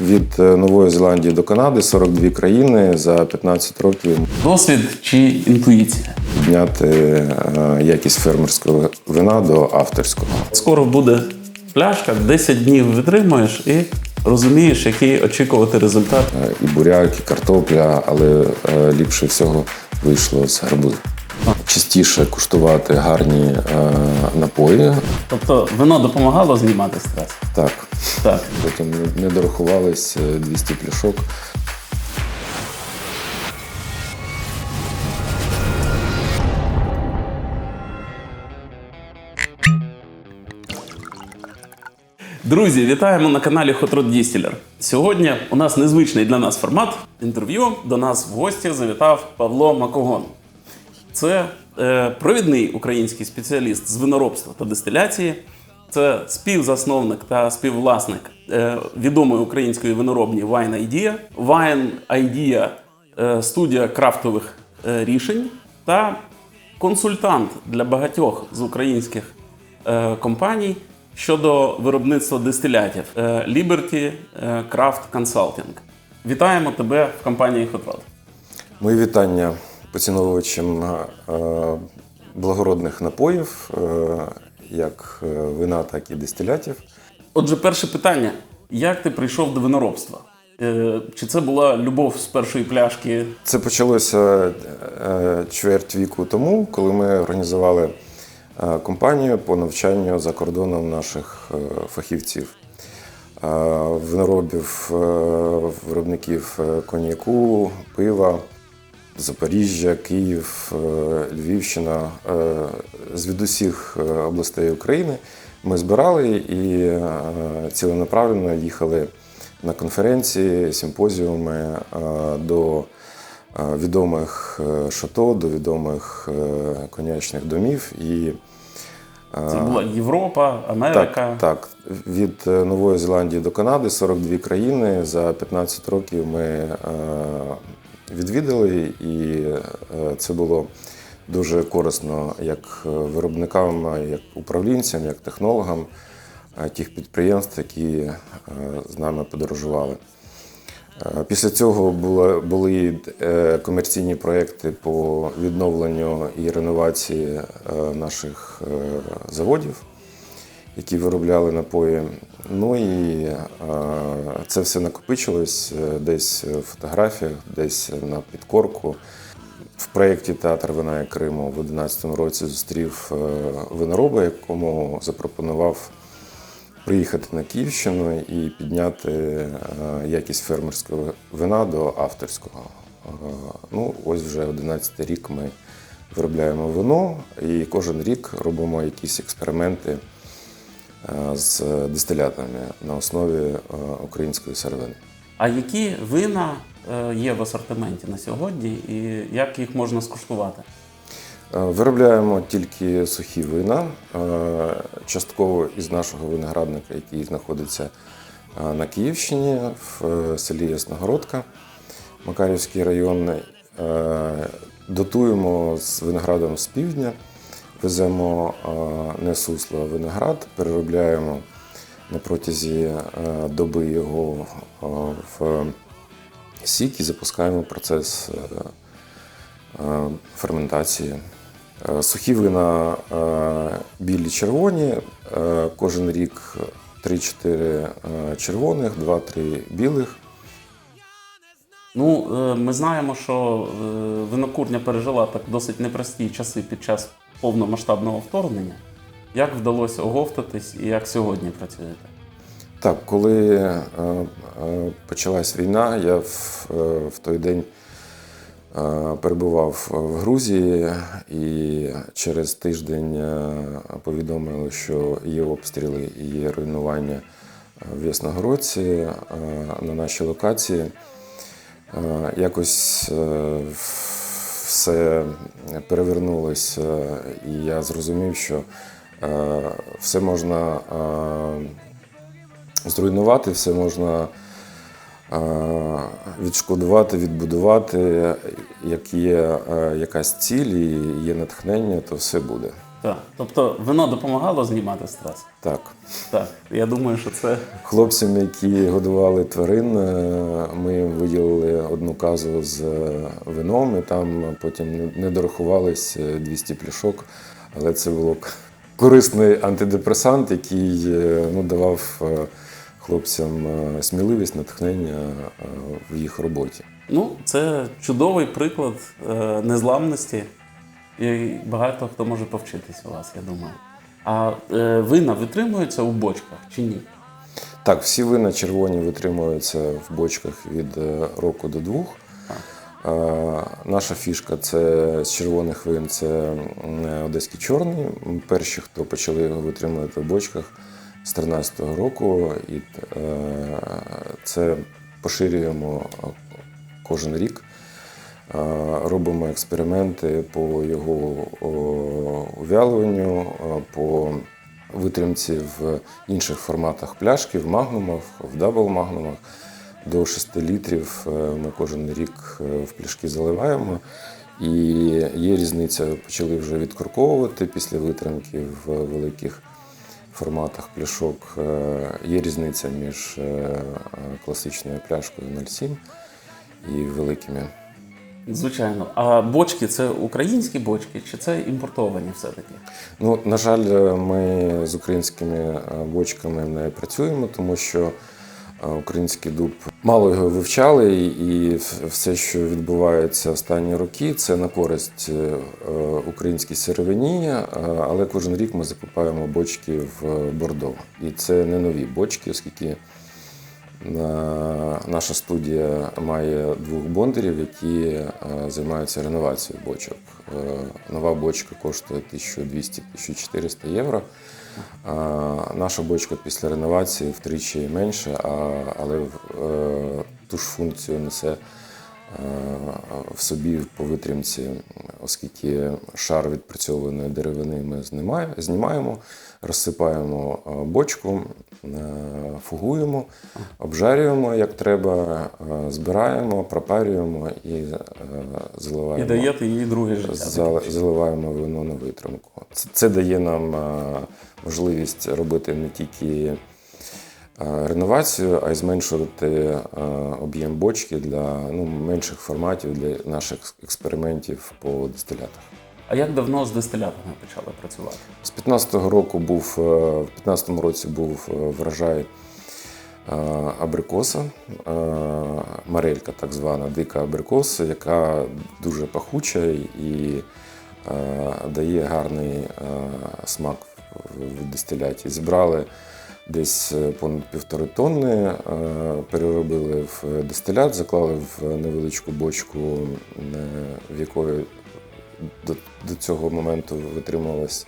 Від е, Нової Зеландії до Канади 42 країни за 15 років Досвід чи інтуїція? підняти е, якість фермерського вина до авторського. Скоро буде пляшка, 10 днів витримуєш і розумієш, який очікувати результат. Е, І буряк, і картопля, але ліпше всього вийшло з гарбуза. Частіше куштувати гарні е, напої. Тобто вино допомагало знімати стрес? Так, Так. потім не- дорахувались е, 200 пляшок. Друзі, вітаємо на каналі Rod Distiller. Сьогодні у нас незвичний для нас формат інтерв'ю. До нас в гості завітав Павло Макогон. Це е, провідний український спеціаліст з виноробства та дистиляції. Це співзасновник та співвласник е, відомої української виноробні Wine Idea, Wine Idea е, студія крафтових рішень та консультант для багатьох з українських компаній щодо виробництва дистилятів Liberty Craft Consulting. Вітаємо тебе в компанії Rod. Мої вітання поціновувачам е, благородних напоїв, е, як е, вина, так і дистилятів. Отже, перше питання: як ти прийшов до виноробства? Чи це була любов з першої пляшки? Це почалося чверть віку тому, коли ми організували компанію по навчанню за кордоном наших фахівців. Виноробів, виробників коньяку, пива, Запоріжжя, Київ, е, Львівщина е, звідусіх е, областей України. Ми збирали і ціленаправленно їхали на конференції, симпозіуми до відомих шато, до відомих конячних домів. І Це була Європа, Америка. так, так. Від Нової Зеландії до Канади 42 країни за 15 років ми відвідали, і е, це було дуже корисно як виробникам, як управлінцям, як технологам е, тих підприємств, які е, з нами подорожували. Е, Після цього були, були е, комерційні проекти по відновленню і реновації е, наших е, заводів, які виробляли напої. Ну і е, це все накопичилось е, десь в фотографіях, десь на підкорку. В проєкті Театр вина Криму в 2011 році зустрів е, винороба, якому запропонував приїхати на Київщину і підняти якість фермерського вина до авторського. Ну, ось вже 11 рік ми виробляємо вино і кожен рік робимо якісь експерименти з дистилятами на основі е, української сировини. А які вина е, є в асортименті на сьогодні, і як їх можна скуштувати? Е, Виробляємо тільки сухі вина, е, частково із нашого виноградника, який знаходиться е, на Київщині, в е, селі Ясногородка, Макарівський район. Е, Дотуємо з виноградом з півдня, веземо е, не сусло, а виноград, переробляємо на протязі е, доби його е, в сік і запускаємо процес ферментації. Сухі вина білі червоні. Кожен рік 3-4 е, червоних, 2-3 білих. Ну, ми знаємо, що винокурня пережила так досить непрості часи під час повномасштабного вторгнення. Як вдалося оговтатись і як сьогодні працюєте? Так, коли е, е, почалась війна, я в, е, в той день е, перебував в Грузії і через тиждень е, повідомили, що є обстріли і є руйнування в Ясногородці е, на нашій локації. Е, Якось е, все перевернулося, і я зрозумів, що е, все можна е, зруйнувати, все можна е, відшкодувати, відбудувати. Як є е, якась ціль і є натхнення, то все буде. Так. Тобто вино допомагало знімати стрес? Так. Так. Я думаю, що це Хлопцям, які годували тварин, е, ми їм виділили одну казу з е, вином, і там потім не- дорахувались е, 200 пляшок. Але це був корисний антидепресант, який е, ну, давав е, хлопцям е, сміливість, натхнення е, в їх роботі. Ну, це чудовий приклад е, незламності, і багато хто може повчитись у вас, я думаю. А е, вина витримуються у бочках чи ні? Так, всі вина червоні витримуються в бочках від е, року до двох. Е, Наша фішка це з червоних вин це м, одеський чорний. Перші, хто почали його витримувати в бочках з 13-го року, і е, це поширюємо е, кожен рік. Робимо експерименти по його увялюванню, по витримці в інших форматах пляшки, в магнумах, в дабл-магнумах. До 6 літрів е, ми кожен рік е, в пляшки заливаємо. І є різниця, почали вже відкорковувати після витримки в великих форматах пляшок. Е, Є різниця між класичною пляшкою 0,7 і великими. Звичайно. А бочки це українські бочки чи це імпортовані все-таки? Ну, на жаль, ми з українськими е, бочками не працюємо, тому що е, український дуб мало його вивчали, і все, що відбувається останні роки, це на користь е, українській сировині, е, але кожен рік ми закупаємо бочки в Бордо. І це не нові бочки, оскільки наша студія має двох бондарів, які е, займаються реновацією бочок. Е, Нова бочка коштує 1200-1400 євро. Наша бочка після реновації втричі менше, але е, ту ж функцію несе е, в собі по витримці, оскільки шар відпрацьованої деревини ми знімає- знімаємо, розсипаємо е, бочку, е, фугуємо, обжарюємо як треба, е, збираємо, пропарюємо і е, І даєте їй друге життя. Заливаємо вино на витримку. Це, це дає нам можливість робити не тільки реновацію, а й зменшувати е, об'єм бочки для ну, менших форматів для наших експериментів по дистилятах. А як давно з дистилятами почали працювати? З 15-го року був е, в 15-му році був е, врожай е, абрикоса, е, марелька, так звана дика абрикоса, яка дуже пахуча і е, дає гарний е, смак в дистиляті. Зібрали десь е, понад півтори тонни, е, переробили в дистилят, заклали в невеличку бочку, в якої до, цього моменту витримувалась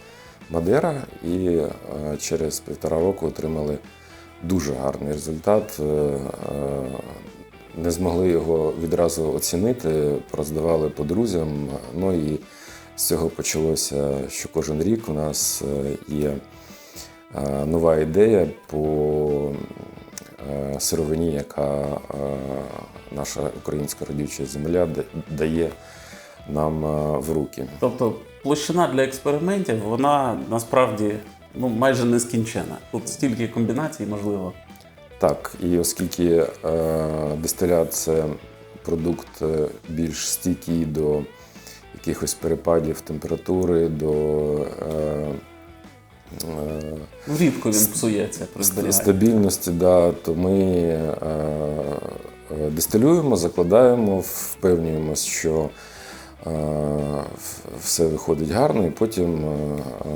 Мадера, і е, через півтора року отримали дуже гарний результат. Не змогли його відразу оцінити, роздавали по друзям. Ну і з цього почалося, що кожен рік у нас є нова ідея по е, сировині, яка е, наша українська родюча земля дає нам е, в руки. Тобто площина для експериментів, вона насправді ну, майже нескінчена. Тут стільки комбінацій можливо. Так, і оскільки е, дистилят це продукт е, більш стійкий до якихось перепадів температури, до е, е, Рідко він псується при зберіганні. стабільності, да, то ми е, е, дистилюємо, закладаємо, впевнюємося, що е, все виходить гарно, і потім е,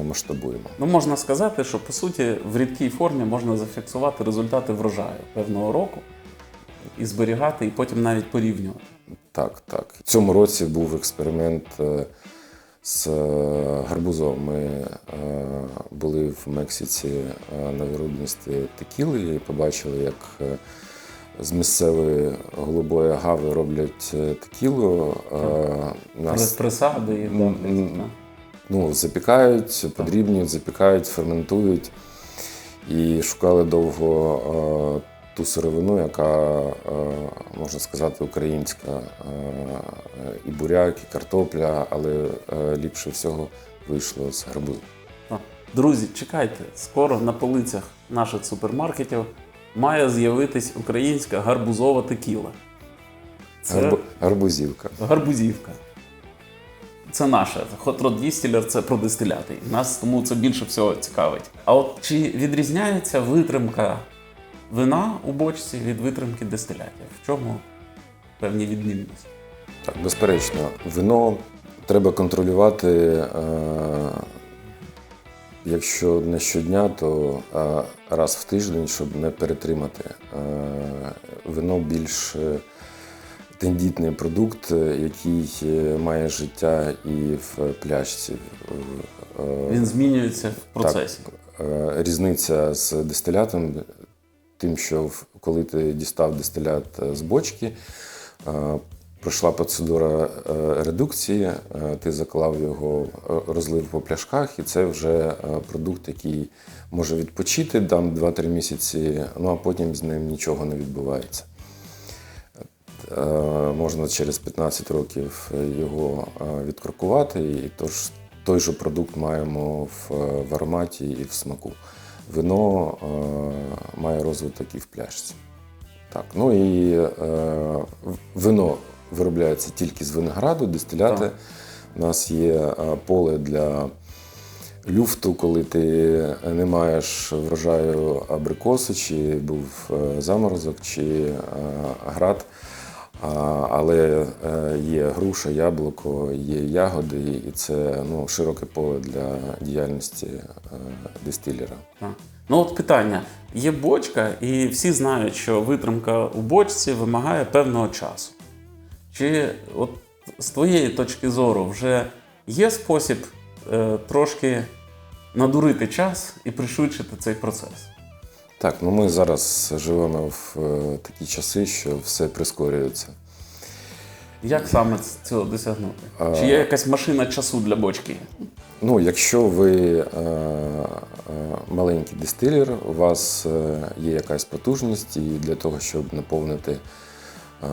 е, масштабуємо. Ну, можна сказати, що по суті в рідкій формі можна зафіксувати результати врожаю певного року і зберігати, і потім навіть порівнювати. Так, так. В цьому році був експеримент е, з е, гарбузом. Ми е, були в Мексиці е, на виробництві текіли і побачили, як з місцевої голубої агави роблять текілу. Е, Нас Присади і так. ну, запікають, подрібнюють, запікають, ферментують. І шукали довго ту сировину, яка, е, можна сказати, українська. Е, і буряк, і картопля, але е, ліпше всього вийшло з гарбузу. Друзі, чекайте, скоро на полицях наших супермаркетів має з'явитись українська гарбузова текіла. Це Гарбу... Гарбузівка. гарбузівка. Це наше. Hot – це про дистиляти. Нас тому це більше всього цікавить. А от чи відрізняється витримка вина у бочці від витримки дистилятів? В чому певні відмінності? Так, безперечно, вино треба контролювати. Е... Якщо не щодня, то е, раз в тиждень, щоб не перетримати. Е, вино більш е, тендітний продукт, який має життя і в пляшці. Він змінюється в процесі. Е, Різниця з дистилятом, тим, що коли ти дістав дистилят е, з бочки, е, пройшла процедура е, редукції, ти заклав його, розлив по пляшках, і це вже продукт, який може відпочити там 2-3 місяці, ну а потім з ним нічого не відбувається. Можна через 15 років його відкрокувати, і тож той же продукт маємо в ароматі і в смаку. Вино е, має розвиток і в пляшці. Так, ну і е, вино виробляється тільки з винограду, дистиляти. Так. У нас є е, поле для люфту, коли ти не маєш врожаю абрикосу, чи був заморозок, чи град. Але е, є груша, яблуко, є ягоди, і це ну, широке поле для діяльності е, дистилера. Ну от питання: є бочка, і всі знають, що витримка у бочці вимагає певного часу. Чи от з твоєї точки зору вже є спосіб е, трошки надурити час і пришвидшити цей процес? Так, ну ми зараз живемо в е, такі часи, що все прискорюється. Як саме цього досягнути? Чи є якась машина часу для бочки? Ну, якщо ви е, е, маленький дистилер, у вас е, є якась потужність, і для того, щоб наповнити е,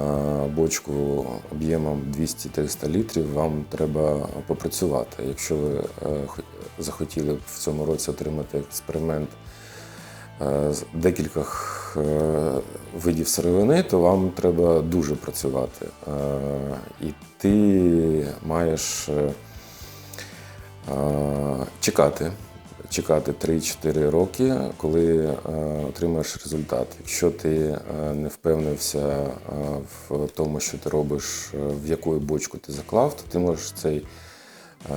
бочку об'ємом 200-300 літрів, вам треба попрацювати. Якщо ви е, хо- захотіли в цьому році отримати експеримент е, з декількох е, видів сировини, то вам треба дуже працювати. Е, І ти маєш. е, Е, чекати. Чекати 3-4 роки, коли е, отримаєш результат. Якщо ти е, не впевнився е, в тому, що ти робиш, е, в яку бочку ти заклав, то ти можеш цей е,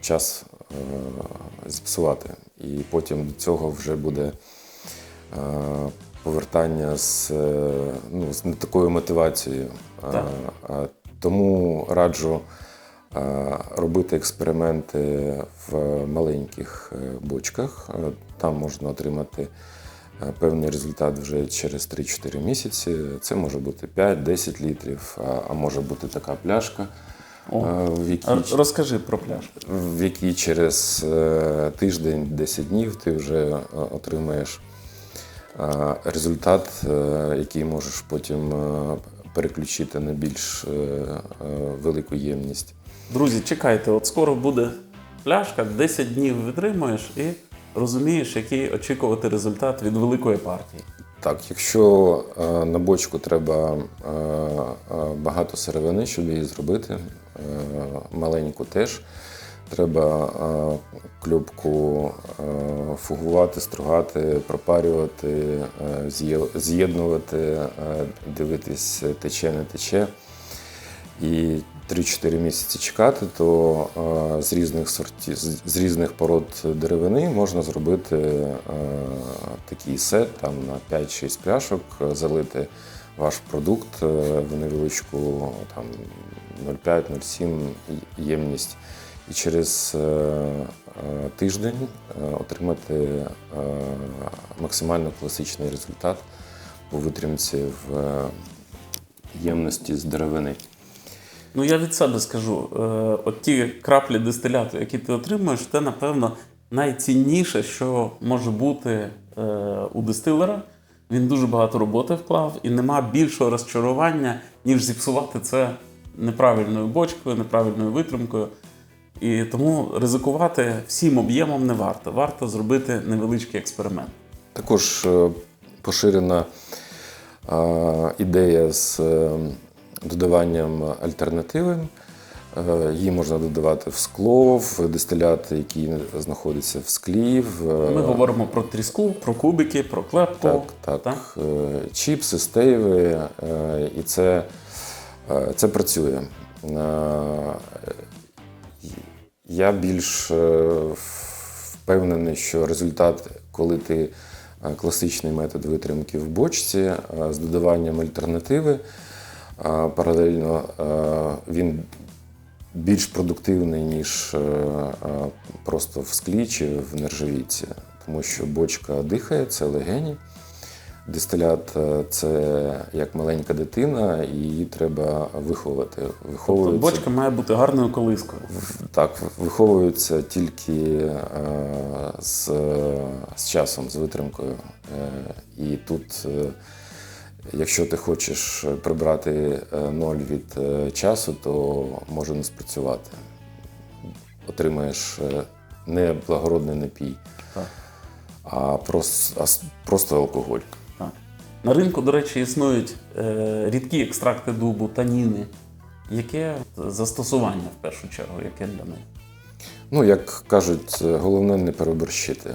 час е, зіпсувати. І потім до цього вже буде е, повертання з, е, ну, з не такою мотивацією. Е, Так. Тому раджу робити експерименти в маленьких бочках. Там можна отримати певний результат вже через 3-4 місяці. Це може бути 5-10 літрів, а- може бути така пляшка, в якій Розкажи про пляшку. в якій через е, тиждень, 10 днів ти вже е, отримаєш е, результат, е, який можеш потім е, переключити на більш е, е, велику ємність. Друзі, чекайте, от скоро буде пляшка, 10 днів витримуєш і розумієш, який очікувати результат від великої партії. Так, якщо е, на бочку треба е, е, багато сировини, щоб її зробити, маленьку теж. Треба е, фугувати, стругати, пропарювати, з'єднувати, дивитись, тече, не тече. І 3-4 місяці чекати, то е, з різних сортів, з, різних пород деревини можна зробити е, такий сет там на 5-6 пляшок, е, залити ваш продукт в невеличку там 0,5-0,7 ємність. І через тиждень отримати максимально класичний результат по витримці в ємності з деревини. Ну, я від себе скажу: е, от ті краплі дистиляту, які ти отримуєш, це, напевно, найцінніше, що може бути е, у дистилера. Він дуже багато роботи вклав, і нема більшого розчарування, ніж зіпсувати це неправильною бочкою, неправильною витримкою. І тому ризикувати всім об'ємом не варто. Варто зробити невеличкий експеримент. Також е, поширена ідея з додаванням альтернативи. Е, Її можна додавати в скло, в дистилят, який знаходиться в склі. в, е, Ми говоримо про тріску, про кубики, про клепку. Так, так. Е, Чіпси, стейви, е, і це, е, це працює. Е, Я більш е, впевнений, що результат, коли ти е, класичний метод витримки в бочці е, з додаванням альтернативи, е, паралельно е, він більш продуктивний, ніж е, е, просто в склі чи в нержавійці, тому що бочка дихає, це легені. Дистилят це як маленька дитина, і її треба виховувати. Тобто бочка має бути гарною колискою. так, виховуються тільки з, з часом, з витримкою. І тут, якщо ти хочеш прибрати е, ноль від е, часу, то може не спрацювати. Отримаєш е, не благородний напій, Так. а просто, а просто алкоголь. Так. На ринку, до речі, існують е, рідкі екстракти дубу, таніни. Яке застосування в першу чергу, яке для них? Ну, як кажуть, головне не переборщити.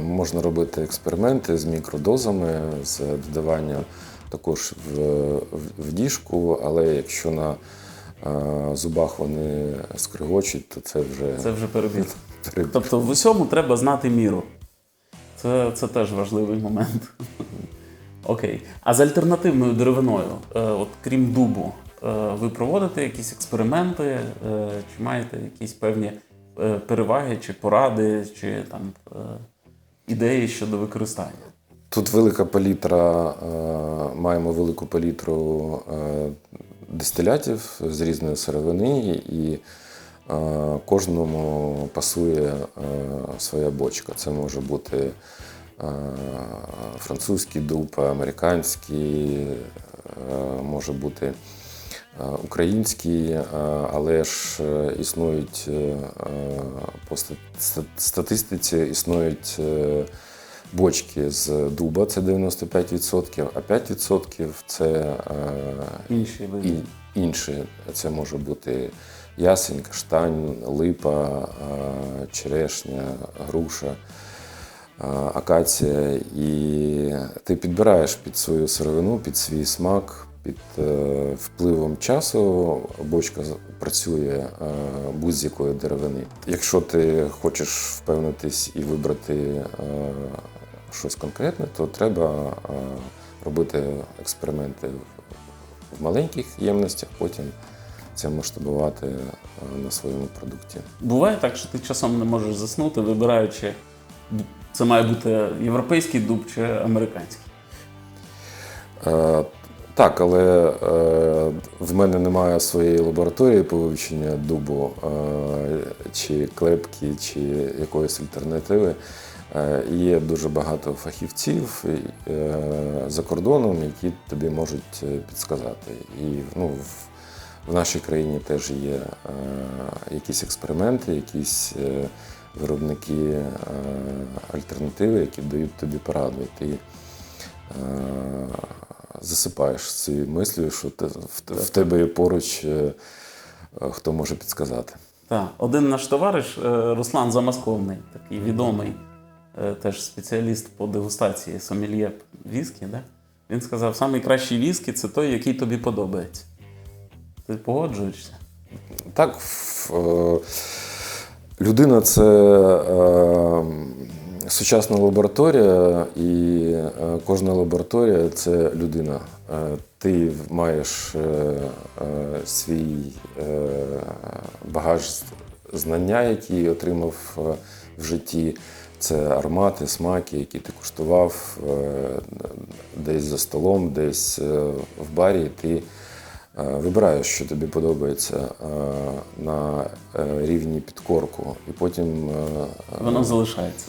Можна робити експерименти з мікродозами, з додаванням також в, в, діжку, але якщо на е, зубах вони скригочуть, то це вже Це вже перебір. перебір. Тобто в усьому треба знати міру. Це, це теж важливий момент. Окей. А з альтернативною деревиною, е, от крім дубу, е, ви проводите якісь експерименти, е, чи маєте якісь певні переваги, чи поради, чи там е, ідеї щодо використання? Тут велика палітра, е, маємо велику палітру е, дистилятів з різної сировини, і е, кожному пасує своя бочка. Це може бути французький дуб, американський, може бути український, але ж існують по ста- ста- статистиці існують. Бочки з дуба це 95%, а 5% це е, Інші і, інші. Це може бути ясень, каштань, липа, е, черешня, груша, е, акація. І ти підбираєш під свою сировину, під свій смак, під е, впливом часу бочка працює е, будь-з-якої деревини. Якщо ти хочеш впевнитись і вибрати щось конкретне, то треба е, робити експерименти в- маленьких ємностях, потім це масштабувати е, на своєму продукті. Буває так, що ти часом не можеш заснути, вибираючи, це має бути європейський дуб чи американський. Е, Так, але е, в мене немає своєї лабораторії по вивченню дубу е, чи клепки, чи якоїсь альтернативи. Е, Є дуже багато фахівців е, за кордоном, які тобі можуть е, підсказати. І ну, в, нашій країні теж є якісь експерименти, якісь виробники альтернативи, які дають тобі пораду. І ти, засипаєш цією мислю, що те- в, тебе є поруч, хто може підсказати. Так, один наш товариш Руслан Замасковний, такий відомий теж спеціаліст по дегустації сомельє віскі, да? він сказав, найкращий віскі це той, який тобі подобається. Ти погоджуєшся? Так, е, людина це е, сучасна лабораторія, і е, кожна лабораторія це людина. Е, Ти маєш е, е, свій е, багаж знання, який отримав е, в житті. Це аромати, смаки, які ти куштував е, десь за столом, десь е, в барі. Ти Е, Вибираєш, що тобі подобається на рівні підкорку, і потім Воно залишається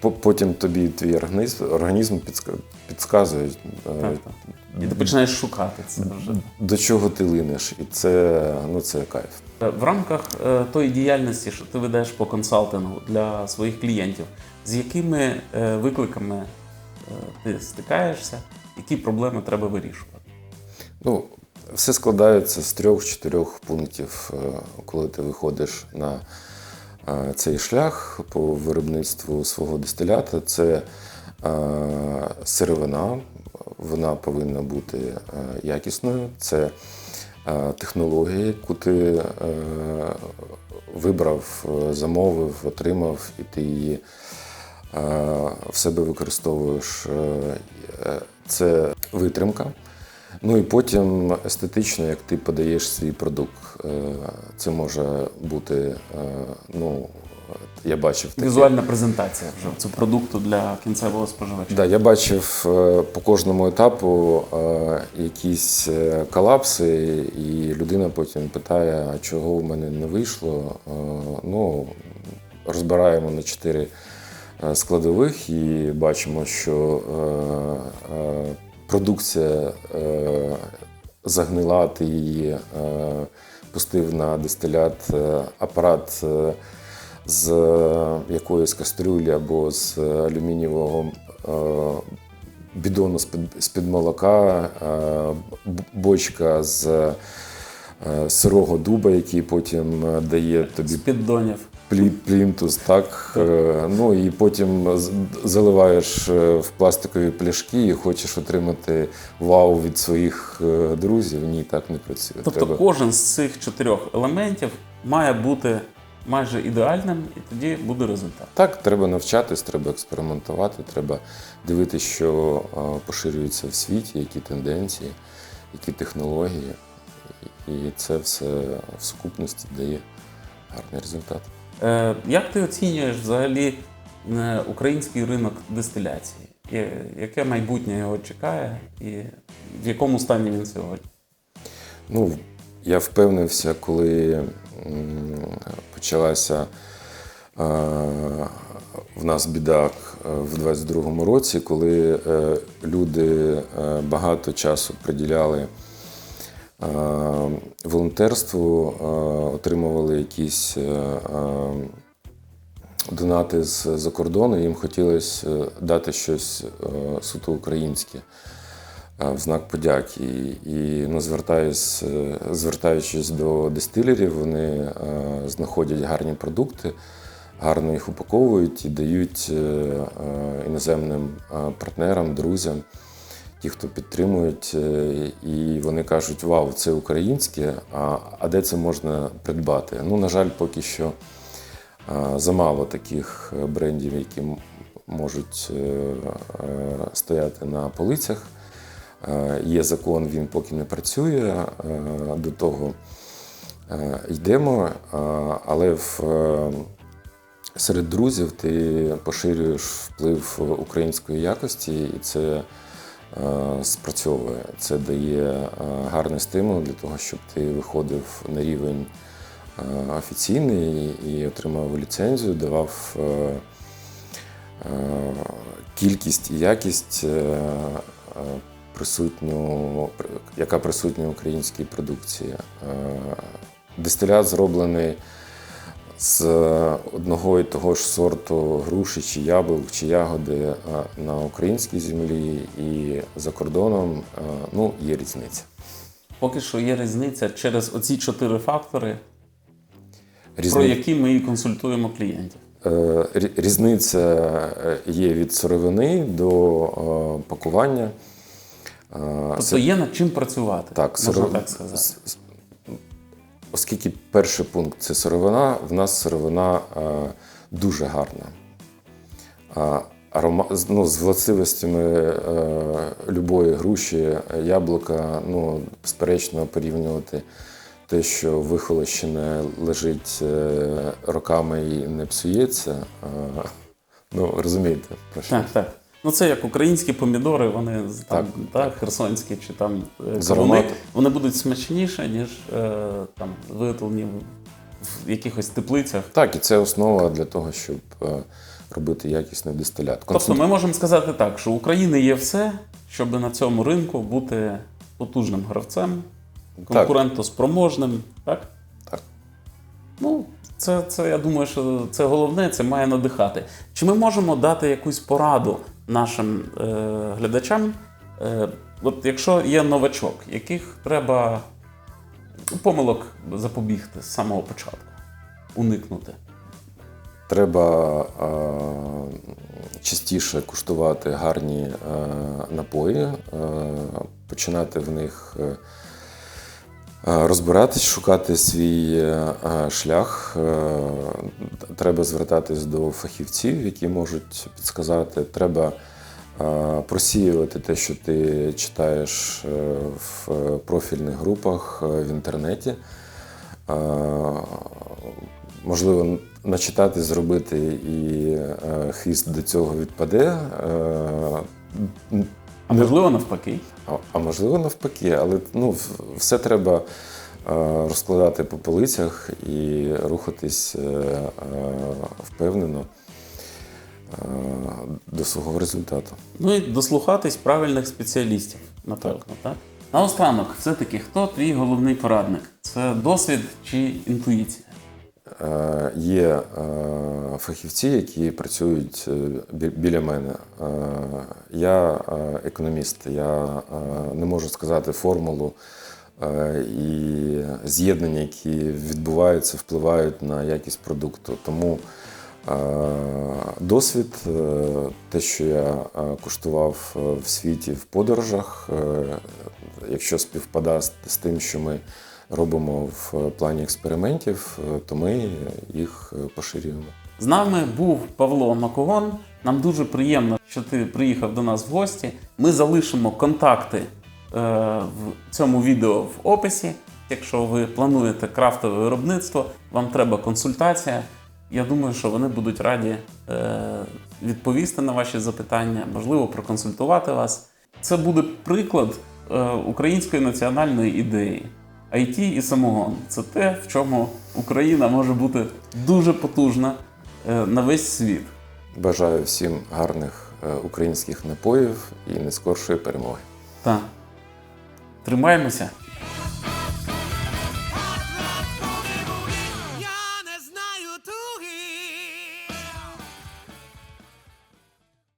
там. потім тобі твій організм, організм підска- підказує, Так, так. І ти починаєш шукати це вже. до чого ти линеш. І це, ну, це кайф. В рамках е, тої діяльності, що ти ведеш по консалтингу для своїх клієнтів, з якими е, викликами е, ти стикаєшся, які проблеми треба вирішувати? Ну, все складається з трьох-чотирьох пунктів, е, коли ти виходиш на е, цей шлях по виробництву свого дистилята. Це е, сировина, вона повинна бути е, якісною. Це технології, технологія, яку ти е, вибрав, е, замовив, отримав, і ти її е, в себе використовуєш. Е, е, Це витримка. Ну і потім естетично, як ти подаєш свій продукт. Е, Це може бути, е, ну, я бачив таке. Візуальна презентація вже цього продукту для кінцевого споживача. Да, я бачив е, по кожному етапу якісь колапси, і людина потім питає, а чого у мене не вийшло. Ну, розбираємо на чотири складових і бачимо, що продукція е, загнила, ти її е, пустив на дистилят, е, апарат. е, з якоїсь кастрюлі або з алюмінієвого е, бідону з-під молока, е, бочка з е, сирого дуба, який потім е, дає тобі З піддонів. Плі, плінтус, так. Е, Ну і потім заливаєш е, в пластикові пляшки і хочеш отримати вау від своїх е, друзів. Ні, так не працює. Тобто кожен з цих чотирьох елементів має бути майже ідеальним, і тоді буде результат. Так, треба навчатись, треба експериментувати, треба дивитися, що поширюється в світі, які тенденції, які технології. І це все в сукупності дає гарний результат. Е, як ти оцінюєш взагалі е, український ринок дистиляції? Яке майбутнє його чекає, і в якому стані він сьогодні? Ну, я впевнився, коли почалася е, в нас біда е, в 22-му році, коли люди багато часу приділяли волонтерству, е, отримували якісь е, е, донати з-за кордону, їм хотілося дати щось суто українське в знак подяки. І, ну, звертаюсь, звертаючись до дистилерів, вони знаходять гарні продукти, гарно їх упаковують і дають іноземним партнерам, друзям. Ті, хто підтримують, е, і вони кажуть, вау, це українське, а, а де це можна придбати? Ну, на жаль, поки що е, замало таких брендів, які можуть е, стояти на полицях. Є закон, він поки не працює. До того йдемо, але в, серед друзів ти поширюєш вплив української якості, і це спрацьовує. Це дає е, гарний стимул для того, щоб ти виходив на рівень е, офіційний і отримав ліцензію, давав е, е, кількість і якість, е, е, присутню, яка присутня в українській продукції. Е, Дистилят зроблений з одного і того ж сорту груші чи яблук, чи ягоди е, на українській землі і за кордоном е, ну, є різниця. Поки що є різниця через оці чотири фактори, про які ми і консультуємо клієнтів. Е, Різниця е, є від сировини до е, пакування. Е, Тобто є над чим працювати, Так, можна сиро- так сказати. Оскільки перший пункт це сировина, в нас сировина е, дуже гарна. Арома, ну, з властивостями е, любої груші, яблука, ну, безперечно, порівнювати те, що вихолощене лежить е, роками і не псується. е, ну, розумієте, про що? Так, так. Ну це як українські помідори, вони там, Так. так, херсонські чи там е, кавуни, вони будуть смачніші, ніж е, там виготовлені в- в якихось теплицях. Так, і це основа для того, щоб е, робити якісний дистилят. Тобто ми можемо сказати так, що у України є все, щоб на цьому ринку бути потужним гравцем, конкурентоспроможним, так? Так. Ну, це, це я думаю, що це головне, це має надихати. Чи ми можемо дати якусь пораду нашим е, глядачам? Е, от якщо є новачок, яких треба ну, помилок запобігти з самого початку, уникнути. Треба е, частіше куштувати гарні е, напої, е, починати в них е, розбиратись, шукати свій е, е, шлях. Е, треба звертатись до фахівців, які можуть підсказати. Треба е, просіювати те, що ти читаєш е, в профільних групах е, в інтернеті. Е, можливо, начитати, зробити і е, хист до цього відпаде. А можливо, навпаки. а, а можливо, навпаки, але ну, все треба е, розкладати по полицях і рухатись е, е, впевнено до свого результату. Ну і дослухатись правильних спеціалістів, напевно, так? Наостанок, все-таки, хто твій головний порадник? Це досвід чи інтуїція? Е, Є е, фахівці, які працюють е, біля мене. Я економіст, я не можу сказати формулу і з'єднання, які відбуваються, впливають на якість продукту. Тому досвід, те, що я куштував в світі в подорожах, якщо співпадає з- з тим, що ми робимо в плані експериментів, е, то ми їх е, поширюємо. З нами був Павло Макогон. Нам дуже приємно, що ти приїхав до нас в гості. Ми залишимо контакти е, в цьому відео в описі. Якщо ви плануєте крафтове виробництво, вам треба консультація. Я думаю, що вони будуть раді відповісти на ваші запитання, можливо, проконсультувати вас. Це буде приклад української національної ідеї. IT і самогон це те, в чому Україна може бути дуже потужна е, на весь світ. Бажаю всім гарних е, українських напоїв і нескоршої перемоги. Так. Тримаємося.